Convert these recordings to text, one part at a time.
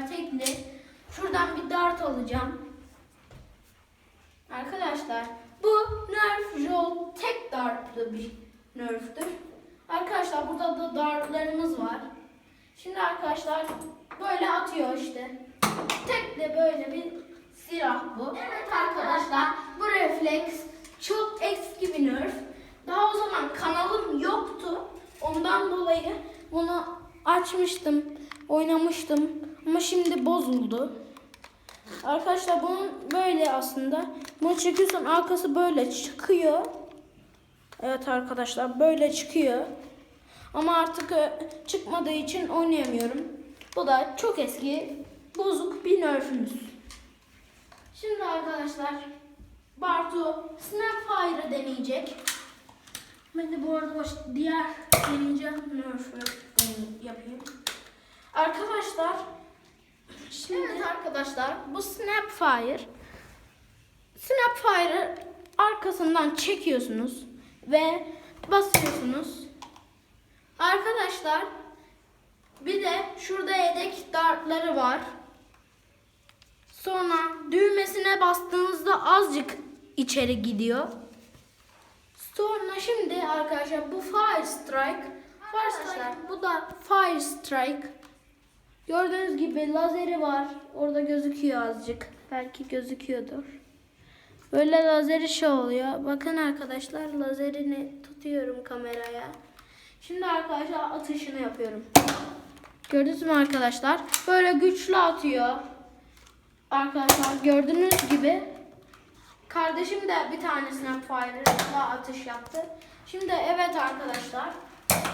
tekli. Şuradan bir dart alacağım. Arkadaşlar bu Nerf Jolt tek dartlı bir Nerf'tür. Arkadaşlar burada da dartlarımız var. Şimdi arkadaşlar böyle atıyor işte. Tek de böyle bir silah bu. Evet arkadaşlar bu refleks çok eski bir Nerf. Daha o zaman kanalım yoktu. Ondan dolayı bunu açmıştım, oynamıştım ama şimdi bozuldu. Arkadaşlar bunun böyle aslında. Bunu çekiyorsan arkası böyle çıkıyor. Evet arkadaşlar böyle çıkıyor. Ama artık e, çıkmadığı için oynayamıyorum. Bu da çok eski bozuk bir nerfümüz. Şimdi arkadaşlar Bartu Snapfire'ı deneyecek. Ben de bu arada baş, diğer birinci nerf'ü deney- yapayım. Arkadaşlar Şimdi evet arkadaşlar bu Snapfire Snapfire'ı arkasından çekiyorsunuz ve basıyorsunuz. Arkadaşlar bir de şurada yedek dartları var. Sonra düğmesine bastığınızda azıcık içeri gidiyor. Sonra şimdi arkadaşlar bu Fire Strike. Fire Strike bu da Fire Strike. Gördüğünüz gibi lazeri var. Orada gözüküyor azıcık. Belki gözüküyordur. Böyle lazeri şey oluyor. Bakın arkadaşlar lazerini tutuyorum kameraya. Şimdi arkadaşlar atışını yapıyorum. Gördünüz mü arkadaşlar? Böyle güçlü atıyor. Arkadaşlar gördüğünüz gibi kardeşim de bir tanesine fire'la atış yaptı. Şimdi evet arkadaşlar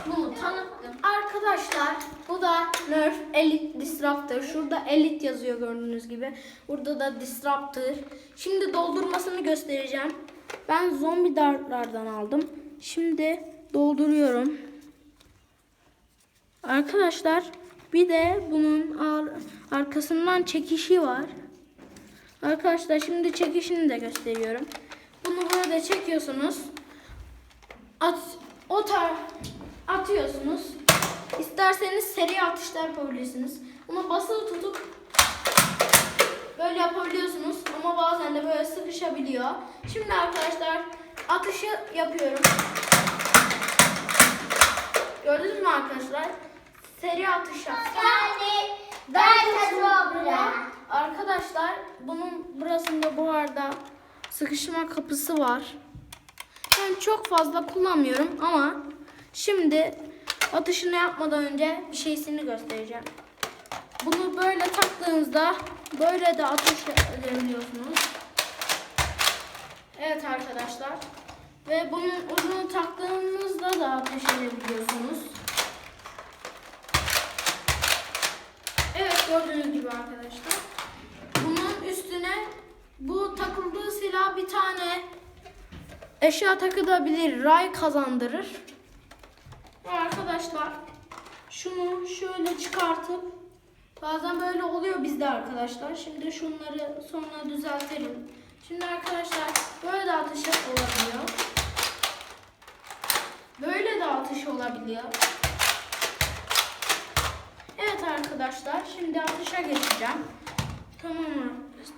bunu tanıttım. Arkadaşlar bu da Nerf Elite Disruptor. Şurada Elite yazıyor gördüğünüz gibi. Burada da Disruptor. Şimdi doldurmasını göstereceğim. Ben zombi dartlardan aldım. Şimdi dolduruyorum. Arkadaşlar bir de bunun ar- arkasından çekişi var. Arkadaşlar şimdi çekişini de gösteriyorum. Bunu böyle çekiyorsunuz. At, o tar atıyorsunuz. İsterseniz seri atışlar yapabilirsiniz. Bunu basılı tutup böyle yapabiliyorsunuz ama bazen de böyle sıkışabiliyor. Şimdi arkadaşlar atışı yapıyorum. Gördünüz mü arkadaşlar? Seri atış yaptım. Yani ben. Arkadaşlar bunun burasında bu arada sıkışma kapısı var. Ben çok fazla kullanmıyorum ama şimdi atışını yapmadan önce bir şeysini göstereceğim. Bunu böyle taktığınızda böyle de atış edebiliyorsunuz. Evet arkadaşlar. Ve bunun ucunu taktığınızda da ateş edebiliyorsunuz. Evet gördüğünüz gibi arkadaşlar. Bunun üstüne bu takıldığı silah bir tane eşya takılabilir. Ray kazandırır. Arkadaşlar şunu şöyle çıkartıp bazen böyle oluyor bizde arkadaşlar. Şimdi şunları sonra düzeltelim. Şimdi arkadaşlar böyle de atış olabiliyor. Böyle de atış olabiliyor. Evet arkadaşlar şimdi atışa geçeceğim. Tamam?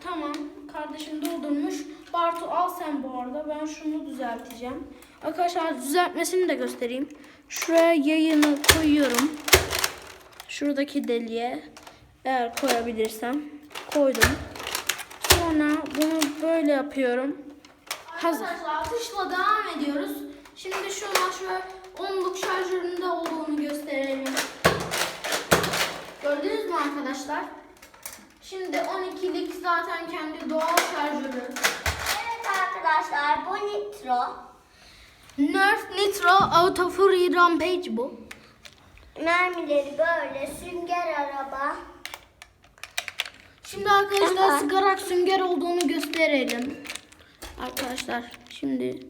Tamam. Kardeşim doldurmuş. Bartu al sen bu arada. Ben şunu düzelteceğim. Arkadaşlar düzeltmesini de göstereyim. Şuraya yayını koyuyorum. Şuradaki deliğe eğer koyabilirsem koydum. Sonra bunu böyle yapıyorum. Hazır. Arkadaşlar atışla devam ediyoruz. Şimdi şuna şöyle onluk şarjöründe olduğunu gösterelim. Gördünüz mü arkadaşlar? Şimdi 12'lik zaten kendi doğal şarjörü. Evet arkadaşlar bu Nitro. Nerf Nitro Auto Fury Rampage bu. Mermileri böyle sünger araba. Şimdi arkadaşlar Aha. sıkarak sünger olduğunu gösterelim. Arkadaşlar şimdi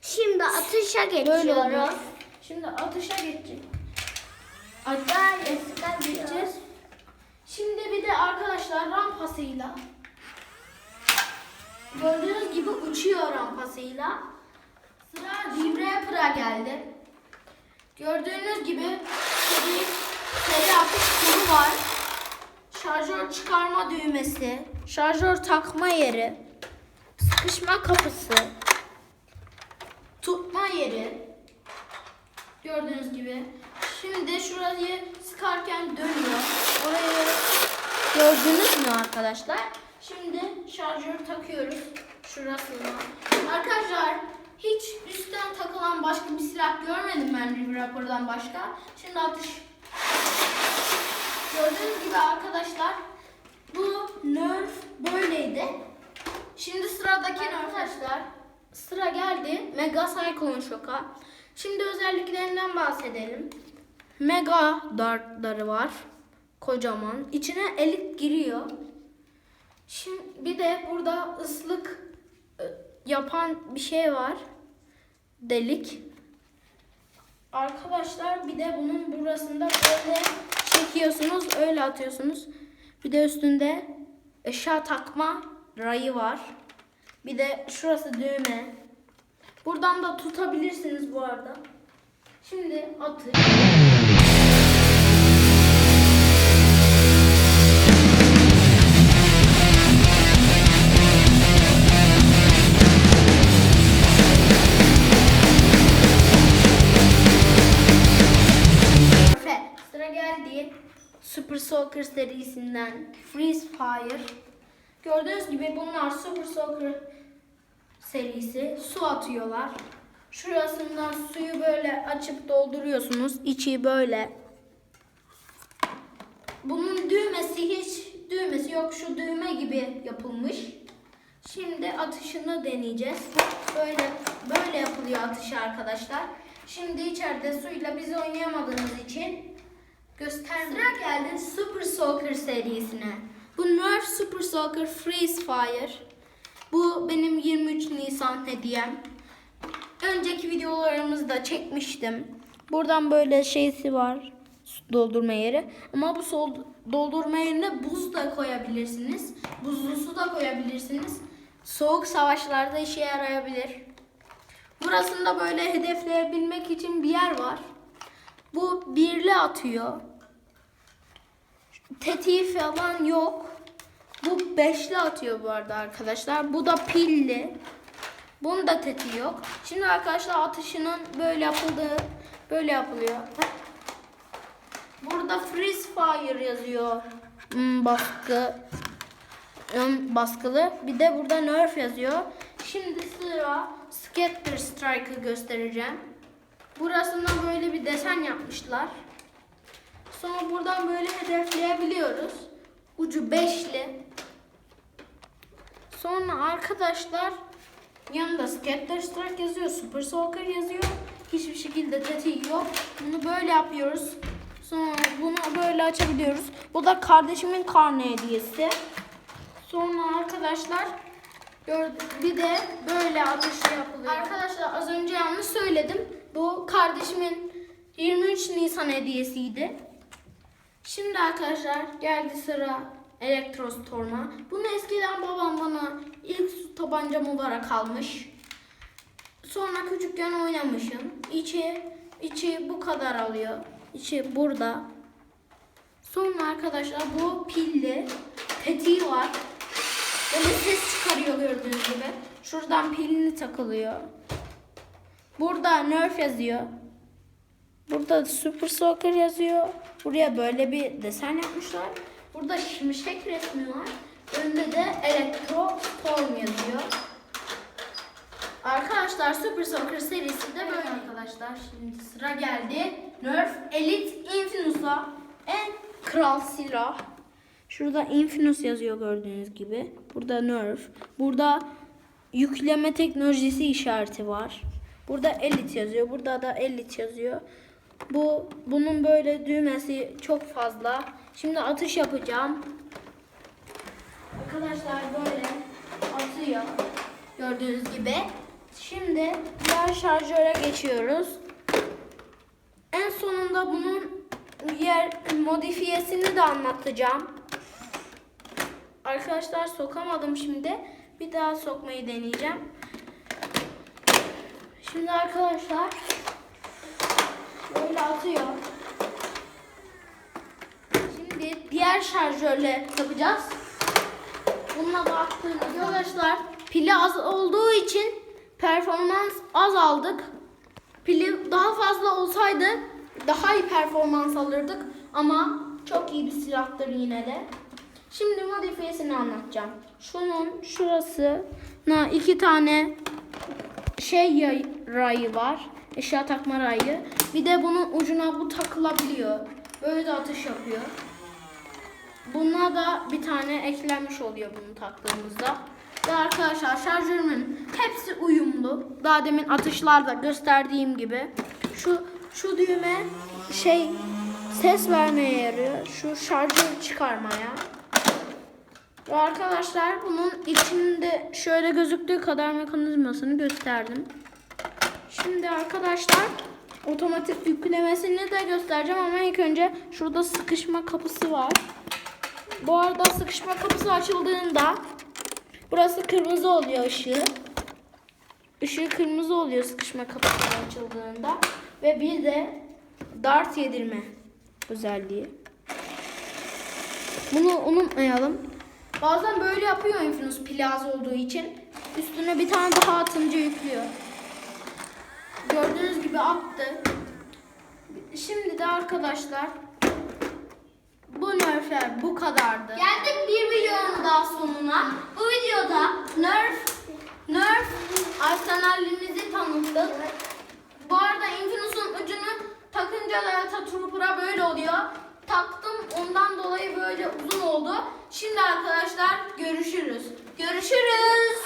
Şimdi atışa geçiyoruz. Şimdi atışa. Böyle sıkabiliyoruz. Geçeceğiz. Şimdi bir de arkadaşlar rampasıyla gördüğünüz gibi uçuyor rampasıyla. Sıra Vibrapper'a geldi. Gördüğünüz gibi seri, seri atış kolu var. şarjör çıkarma düğmesi, şarjör takma yeri, sıkışma kapısı, tutma yeri. Gördüğünüz gibi. Şimdi şurayı sıkarken dönüyor. Orayı gördünüz mü arkadaşlar? Şimdi şarjörü takıyoruz şurasına. Arkadaşlar hiç üstten takılan başka bir silah görmedim ben bir rapordan başka. Şimdi atış. Gördüğünüz gibi arkadaşlar bu nerf böyleydi. Şimdi sıradaki arkadaşlar sıra geldi Mega Cyclone Shock'a. Şimdi özelliklerinden bahsedelim. Mega dartları var. Kocaman. İçine elit giriyor. Şimdi bir de burada ıslık yapan bir şey var. Delik. Arkadaşlar bir de bunun burasında böyle çekiyorsunuz, öyle atıyorsunuz. Bir de üstünde eşya takma rayı var. Bir de şurası düğme. Buradan da tutabilirsiniz bu arada. Şimdi atı. Soccer serisinden Freeze Fire. Gördüğünüz gibi bunlar Super Soccer serisi. Su atıyorlar. Şurasından suyu böyle açıp dolduruyorsunuz. İçi böyle. Bunun düğmesi hiç düğmesi yok. Şu düğme gibi yapılmış. Şimdi atışını deneyeceğiz. Böyle böyle yapılıyor atışı arkadaşlar. Şimdi içeride suyla biz oynayamadığımız için göstermiyorum. Sıra geldi Super Soccer serisine. Bu Nerf Super Soccer Freeze Fire. Bu benim 23 Nisan hediyem. Önceki videolarımızda çekmiştim. Buradan böyle şeysi var. Doldurma yeri. Ama bu sol doldurma yerine buz da koyabilirsiniz. Buzlu su da koyabilirsiniz. Soğuk savaşlarda işe yarayabilir. Burasında böyle hedefleyebilmek için bir yer var. Bu birli atıyor. Tetiği falan yok. Bu beşli atıyor bu arada arkadaşlar. Bu da pilli. Bunun da tetiği yok. Şimdi arkadaşlar atışının böyle yapıldığı böyle yapılıyor. Burada freeze fire yazıyor. Hmm, baskı ön baskılı. Bir de burada nerf yazıyor. Şimdi sıra Scatter Strike'ı göstereceğim. Burasına böyle bir desen yapmışlar. Sonra buradan böyle hedefleyebiliyoruz. Ucu beşli. Sonra arkadaşlar yanında Scatter Strike yazıyor. Super Soccer yazıyor. Hiçbir şekilde tetiği yok. Bunu böyle yapıyoruz. Sonra bunu böyle açabiliyoruz. Bu da kardeşimin karne hediyesi. Sonra arkadaşlar bir de böyle ateşi yapılıyor. Arkadaşlar az önce yanlış söyledim. Bu kardeşimin 23 Nisan hediyesiydi. Şimdi arkadaşlar geldi sıra Elektrostorm'a. Bunu eskiden babam bana ilk su tabancam olarak almış. Sonra küçükken oynamışım. İçi içi bu kadar alıyor. İçi burada. Sonra arkadaşlar bu pilli. Tetiği var. Böyle ses çıkarıyor gördüğünüz gibi. Şuradan pilini takılıyor. Burada Nerf yazıyor. Burada Super Soccer yazıyor. Buraya böyle bir desen yapmışlar. Burada şimşek resmi var. Önünde de Electro Storm yazıyor. Arkadaşlar Super Soccer serisi de böyle arkadaşlar. Şimdi sıra geldi. Nerf Elite Infinus'a en kral silah. Şurada Infinus yazıyor gördüğünüz gibi. Burada Nerf. Burada yükleme teknolojisi işareti var. Burada Elite yazıyor. Burada da Elite yazıyor. Bu bunun böyle düğmesi çok fazla. Şimdi atış yapacağım. Arkadaşlar böyle atıyor. Gördüğünüz gibi. Şimdi diğer şarjöre geçiyoruz. En sonunda bunun yer modifiyesini de anlatacağım. Arkadaşlar sokamadım şimdi. Bir daha sokmayı deneyeceğim. Şimdi arkadaşlar böyle atıyor. Şimdi diğer şarjörle yapacağız. Bununla da attığımız arkadaşlar pili az olduğu için performans az aldık. Pili daha fazla olsaydı daha iyi performans alırdık ama çok iyi bir silahtır yine de. Şimdi modifiyesini anlatacağım. Şunun şurasına iki tane şey rayı var. Eşya takma rayı. Bir de bunun ucuna bu takılabiliyor. Böyle de atış yapıyor. Buna da bir tane eklenmiş oluyor bunu taktığımızda. Ve arkadaşlar şarjörümün hepsi uyumlu. Daha demin atışlarda gösterdiğim gibi. Şu şu düğme şey ses vermeye yarıyor. Şu şarjör çıkarmaya. Ve arkadaşlar bunun içinde şöyle gözüktüğü kadar mekanizmasını gösterdim. Şimdi arkadaşlar otomatik yüklemesini de göstereceğim ama ilk önce şurada sıkışma kapısı var. Bu arada sıkışma kapısı açıldığında burası kırmızı oluyor ışığı. Işığı kırmızı oluyor sıkışma kapısı açıldığında. Ve bir de dart yedirme özelliği. Bunu unutmayalım. Bazen böyle yapıyor Infinus pili az olduğu için. Üstüne bir tane daha atınca yüklüyor. Gördüğünüz gibi attı. Şimdi de arkadaşlar bu nerfler bu kadardı. Geldik bir videonun daha sonuna. Bu videoda nerf nerf arsenalimizi tanıttık. Bu arada Infinus'un ucunu takınca Delta Trooper'a böyle oluyor. Taktım ondan dolayı böyle uzun oldu. Şimdi arkadaşlar görüşürüz. Görüşürüz.